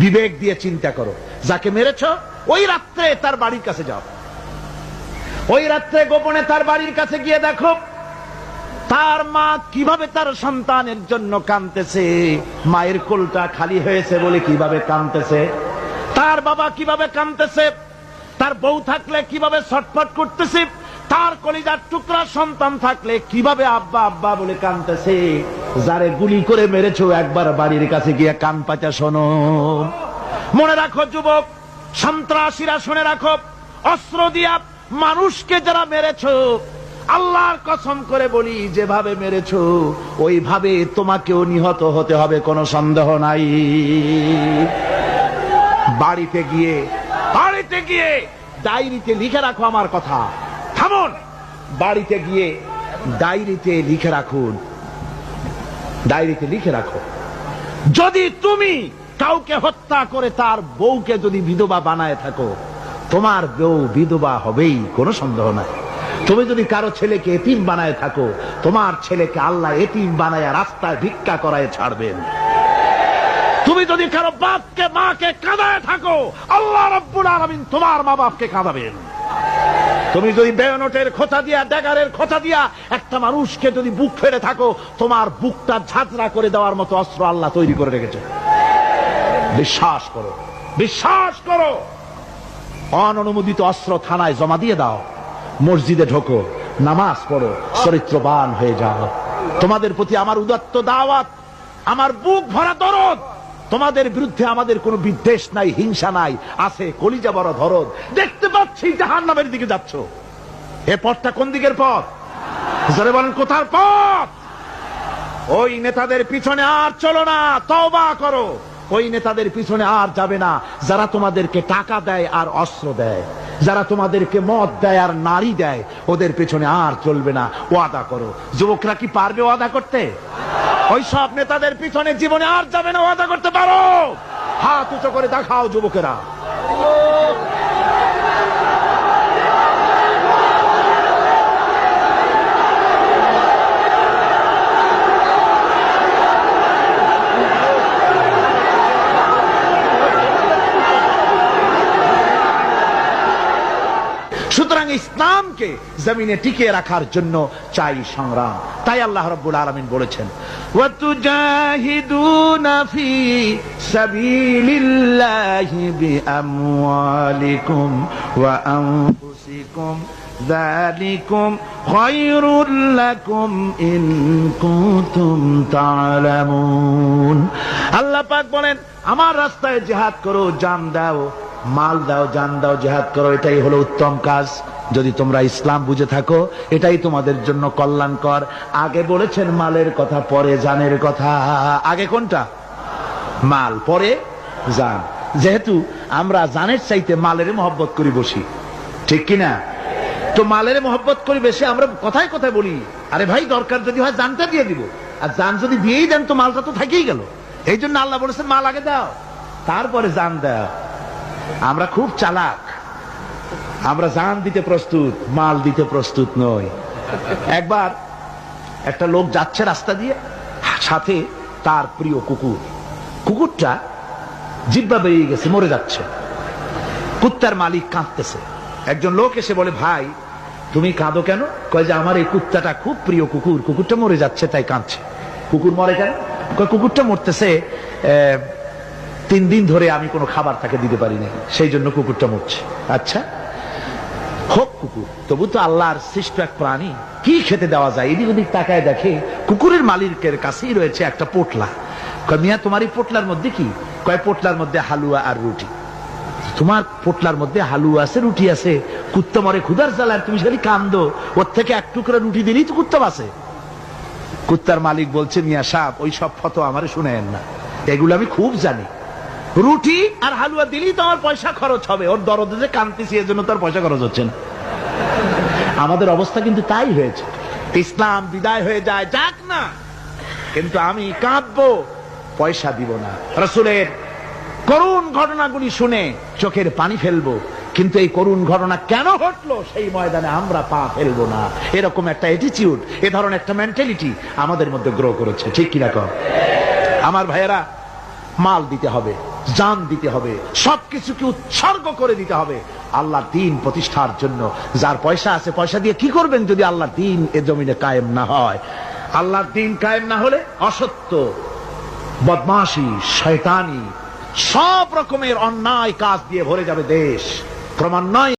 বিবেক দিয়ে চিন্তা করো। যাকে মেরেছ, ওই রাত্রে তার বাড়ির কাছে যাও। ওই রাত্রে গোপনে তার বাড়ির কাছে গিয়ে দেখো, তার মা কীভাবে তার সন্তানের জন্য কাঁদতেছে, মায়ের কোলটা খালি হয়েছে বলে কীভাবে কাঁদতেছে, তার বাবা কীভাবে কাঁদতেছে, তার বউ থাকলে কীভাবে ছটফট করতেছে তার কলিজার টুকরা সন্তান থাকলে কীভাবে আব্বা আব্বা বলে কাঁদতেছে? যারে গুলি করে মেরেছো একবার বাড়ির কাছে গিয়ে কান পাচা শোনো। মনে রাখো যুবক, সন্ত্রাসীরা শুনে রাখো, অস্ত্র দিয়া মানুষকে যারা মেরেছ, আল্লাহর কসম করে বলি, যেভাবে মেরেছ, ওইভাবে তোমাকেও নিহত হতে হবে, কোনো সন্দেহ নাই। বাড়িতে গিয়ে বাড়িতে গিয়ে ডায়েরিতে লিখে রাখো আমার কথা। থামুন। বাড়িতে গিয়ে ডায়েরিতে লিখে রাখুন। ডায়েরিতে লিখে রাখো। যদি তুমি কাউকে হত্যা করে তার বউকে যদি বিধবা বানায় থাকো, তোমার বউ বিধবা হবেই, কোনো সন্দেহ নাই। তুমি যদি কারও ছেলেকে এতিম বানায় থাকো, তোমার ছেলেকে আল্লাহ এতিম বানায় রাস্তায় ভিক্ষা করায় ছাড়বেন। তুমি যদি কারও বাপকে, মাকে কাঁদায় থাকো, আল্লাহ রব্বুল আলামিন তোমার মা বাপকে কাঁদাবেন। তুমি যদি বেয়নটের খোঁচা দিয়া, ড্যাগারের খোঁচা দিয়া একটা মানুষকে যদি বুক ফেরে থাকো, তোমার বুকটা ঝাঁঝরা করে দেওয়ার মতো অস্ত্র আল্লাহ তৈরি করে রেখেছে। বিশ্বাস করো বিশ্বাস করো। অননুমোদিত অস্ত্র থানায় জমা দিয়ে দাও, মসজিদে ঢোকো, নামাজ পড়ো, চরিত্রবান হয়ে যাও। তোমাদের প্রতি আমার উদাত্ত দাওয়াত, আমার বুক ভরা দরদ। তোমাদের বিরুদ্ধে আমাদের কোনো বিদ্বেষ নাই, হিংসা নাই, আছে কলিজা বড় ধরদ দেখতে পাচ্ছি জাহান নামের দিকে যাচ্ছ। এ পথটা কোন দিকের পথ? জোরে বলেন, কোথার পথ? ওই নেতাদের পিছনে আর চলো না, তওবা করো। ওই নেতাদের পিছনে আর যাবে না, যারা তোমাদেরকে টাকা দেয় আর অস্ত্র দেয়। যারা তোমাদেরকে মদ দেয় আর নারী দেয়, ওদের পেছনে আর চলবে না, ওয়াদা করো। যুবকরা কি পারবে ওয়াদা করতে? ওই সব নেতাদের পিছনে জীবনে আর যাবে না, ওয়াদা করতে পারো। হাত উঁচু করে দেখাও যুবকেরা। ইসলামকে জমিনে টিকিয়ে রাখার জন্য চাই সংগ্রাম তাই আল্লাহ রব্বুল আলমিন বলেছেন وَتُجَاهِدُونَ فِي سَبِيلِ اللَّهِ بِأَمْوَالِكُمْ وَأَنفُسِكُمْ ذَلِكُمْ خَيْرٌ لَكُمْ إِن كُنتُمْ تَعْلَمُونَ আল্লাহ পাক বলেন আমার রাস্তায় জেহাদ করো জান দাও মাল দাও জান দাও জেহাদ করো এটাই হলো উত্তম কাজ যদি তোমরা ইসলাম বুঝে থাকো, এটাই তোমাদের জন্য কল্যাণকর। আগে বলেছেন মালের কথা, পরে জানের কথা। আগে কোনটা? মাল, পরে জান। যেহেতু আমরা জানের চাইতে মালের মহব্বত করি বসি। ঠিক কিনা তো মালের মহব্বত করি বেশি, আমরা কথায় কথায় বলি। আরে ভাই, দরকার যদি হয় জানটা দিয়ে দিব। আর জান যদি দিয়েই দেন, তো মালটা তো থেকেই গেল। এই জন্য আল্লাহ বলেছেন, মাল আগে দাও। তারপরে জান দাও। আমরা খুব চালাক। আমরা জান দিতে প্রস্তুত, মাল দিতে প্রস্তুত নই। একবার একটা লোক যাচ্ছে রাস্তা দিয়ে, সাথে তার প্রিয় কুকুর। কুকুরটা জিব্বা বেরিয়ে গেছে, মরে যাচ্ছে। কুত্তার মালিক কাঁদতেছে। একজন লোক এসে বলে, ভাই, তুমি কাঁদো কেন? কয় যে, আমার এই কুত্তাটা খুব প্রিয় কুকুর, কুকুরটা মরে যাচ্ছে, তাই কাঁদছে। কুকুর মরে কেন? কয়, কুকুরটা মরতেছে তিন দিন ধরে আমি কোনো খাবার তাকে দিতে পারি না সেই জন্য কুকুরটা মরছে। আচ্ছা হোক কুকুর, তবু তো আল্লাহর সৃষ্ট এক প্রাণী। কি খেতে দেওয়া যায়? এদিক ওদিক তাকায় দেখে কুকুরের মালিকের কাছেই রয়েছে একটা পোটলা। কয়, মিয়া, তোমার এই পোটলার মধ্যে কি? কয়, পোটলার মধ্যে হালুয়া আর রুটি। তোমার পোটলার মধ্যে হালুয়া আছে, রুটি আছে। কুত্তা মরে ক্ষুদার জ্বালার তুমি খালি কান্দো। ওর থেকে এক টুকরা রুটি দিলেই তো কুত্তা বাসে কুত্তার মালিক বলছে, মিয়া সাহ ওই সব ফটো আমারে শুনেন না। এগুলো আমি খুব জানি। রুটি আর হালুয়া দিলেই তো আমার পয়সা খরচ হবে। ওর দরদে যে কানতেছি এর জন্য তার পয়সা খরচ হচ্ছে না। আমাদের অবস্থা কিন্তু তাই হয়েছে। ইসলাম বিদায় হয়ে যায়, যাক না। কিন্তু আমি কাঁদবো, পয়সা দিব না। রসুলের করুণ ঘটনাগুলি শুনে চোখের পানি ফেলব। কিন্তু এই করুণ ঘটনা কেন ঘটলো, সেই ময়দানে আমরা পা ফেলব না। এরকম একটা অ্যাটিটিউড এ ধরনের একটা মেন্টালিটি আমাদের মধ্যে গ্রো করেছে। ঠিক কিনা কর আমার ভাইয়েরা মাল দিতে হবে, জান দিতে হবে, সবকিছুকে উৎসর্গ করে দিতে হবে। আল্লাহ দিন প্রতিষ্ঠার জন্য যার পয়সা আছে, পয়সা দিয়ে কি করবেন যদি আল্লাহ দিন এ জমিনে কায়েম না হয়? আল্লাহর দিন কায়েম না হলে অসত্য, বদমাশি, শয়তানি, সব রকমের অন্যায় কাজ দিয়ে ভরে যাবে দেশ। ক্রমান্বয়ে